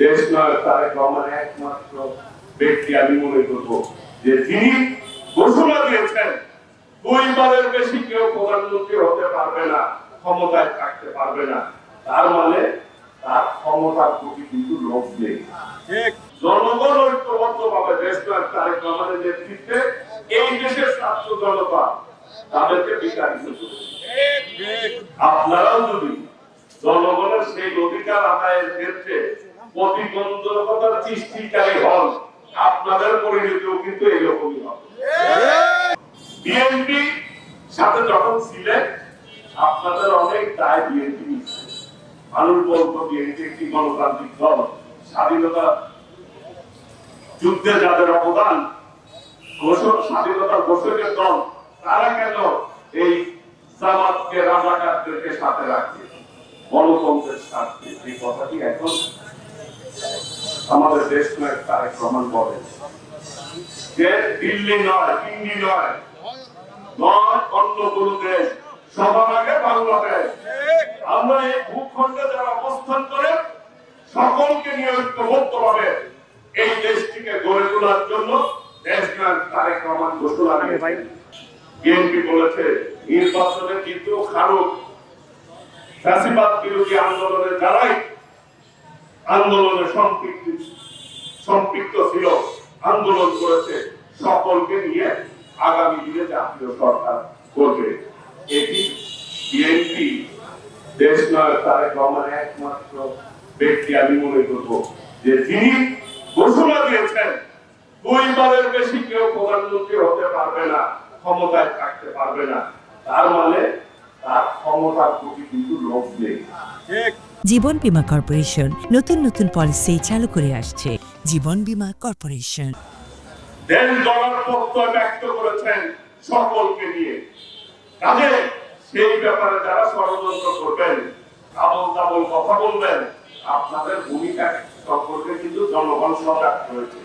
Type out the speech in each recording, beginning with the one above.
দেশ নয় তারেক রহমান একমাত্র ব্যক্তি আমি মনে করব যে যিনি ঘোষণা দিয়েছেন দুইবারের বেশি কেউ প্রধানমন্ত্রী হতে পারবে না ক্ষমতায় থাকতে পারবে না। তার মানে তার ক্ষমতার প্রতি কিন্তু লোভ নেই। জনগণ ঐক্যবদ্ধ ভাবে দেশ নয় তারেক রহমানের নেতৃত্বে এই দেশের ছাত্র জনতা তাদেরকে বিতাড়িত আপনারাও যদি জনগণের সেই অধিকার আদায়ের ক্ষেত্রে প্রতিবন্ধকতার সৃষ্টিকারী হন। আপনাদের পরিণতিও কিন্তু এরকমই হবে। বিএনপি সাথে যখন ছিলেন, আপনাদের অনেক দায় বিএনপি মানুষ বলতো বিএনপি একটি গণতান্ত্রিক দল। স্বাধীনতা যুদ্ধে যাদের অবদান স্বাধীনতা ঘোষকের দল, তারা কেন এই জামাতকে রাজাকারদেরকে সাথে রাখছে গণতন্ত্রের স্বার্থে। এই কথাটি এখন আমাদের দেশ নায়ক তারেক রহমান বলেন যে দিল্লি নয় দিল্লি নয় নয় অন্য কোন দেশ, সবার আগে বাংলাদেশ। আমরা এই ভূখণ্ডে যারা অবস্থান করে, সকলকে নিয়ে ঐক্যবদ্ধ ভাবে এই দেশটিকে গড়ে তোলার জন্য নায়ক তারেক ঘোষণা দিয়েছেন বিএনপি বলেছে, নির্বাচনে কিন্তু খারুক ফ্যাসিবাদ বিরোধী আন্দোলনে যারাই আন্দোলনে সম্পৃক্ত সম্পৃক্ত ছিল, আন্দোলন করেছে, সকলকে নিয়ে আগামী দিনে জাতীয় সরকার করবে এটি বিএনপি দেশ নয় রহমান একমাত্র ব্যক্তি আমি মনে করব, যে যিনি ঘোষণা দিয়েছেন দুইবারের বেশি কেউ প্রধানমন্ত্রী হতে পারবে না, ক্ষমতায় থাকতে পারবে না। তার মানে তার ক্ষমতার প্রতি কিন্তু লোভ নেই। জীবন বীমা কর্পোরেশন নতুন নতুন পলিসি চালু করে আসছে। জীবন বীমা কর্পোরেশন। দেশ গড়ার প্রত্যয় ব্যক্ত করেছেন সকলকে নিয়ে। কাজে সেই ব্যাপারে যারা ষড়যন্ত্র করবেন আবল তাবল কথা বলবেন আপনাদের ভূমিকা সম্পর্কে কিন্তু জনগণ সজাগ রয়েছে।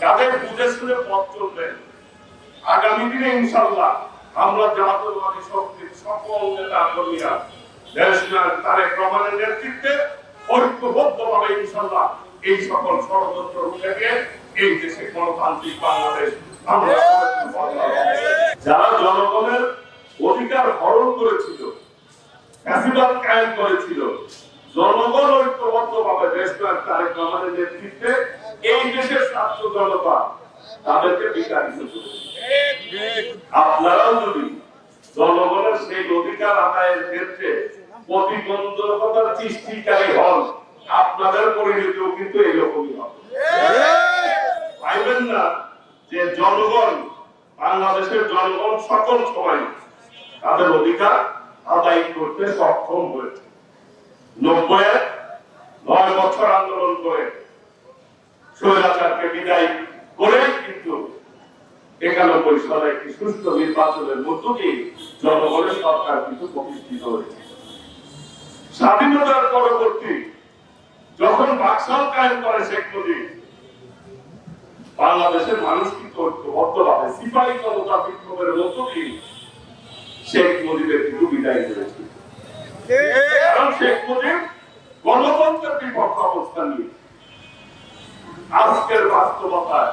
কাজে বুঝে শুনে পথ চলবেন। আগামী দিনে ইনশাল্লাহ আমরা জাতীয়বাদী শক্তির সকল নেতা কর্মীরা নায়ক তারেক রহমানের নেতৃত্বে ঐক্যবদ্ধভাবে ইনশাল্লাহ এই সকল ষড়যন্ত্র থেকে এই দেশে গণতান্ত্রিক বাংলাদেশ যারা জনগণের অধিকার হরণ করেছিল, ফ্যাসিবাদ কায়েম করেছিল, জনগণ ঐক্যবদ্ধ ভাবে দেশ নায়ক তারেক রহমানের নেতৃত্বে এই দেশের ছাত্র জনতা তাদেরকে বিতাড়িত করেছে। আপনারাও যদি জনগণের সেই অধিকার আদায়ের ক্ষেত্রে প্রতিবন্ধকতার সৃষ্টিকারী হন, আপনাদের পরিণতিও কিন্তু এরকমই হবে। পাইবেন না যে জনগণ, বাংলাদেশের জনগণ সকল সময় তাদের অধিকার আদায় করতে সক্ষম হয়েছে। নব্বই নয় বছর আন্দোলন করে স্বৈরাচারকে বিদায় করে কিন্তু একানব্বই সালে একটি সুষ্ঠু নির্বাচনের মধ্য দিয়ে জনগণের সরকার কিন্তু প্রতিষ্ঠিত হয়েছে। স্বাধীনতার পরবর্তী, যখন বাকশাল কায়েম করে শেখ মুজিব, বাংলাদেশের মানুষ কিন্তু ঐক্যবদ্ধভাবে সিপাহী জনতা বিপ্লবের মধ্য দিয়ে শেখ মুজিবের কিন্তু বিদায় করেছে কারণ শেখ মুজিব গণতন্ত্রের বিপক্ষ অবস্থান নিয়ে আজকের বাস্তবতায়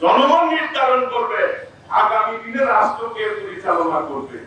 জনগণ নির্ধারণ করবে আগামী দিনে রাষ্ট্রকে পরিচালনা করবে।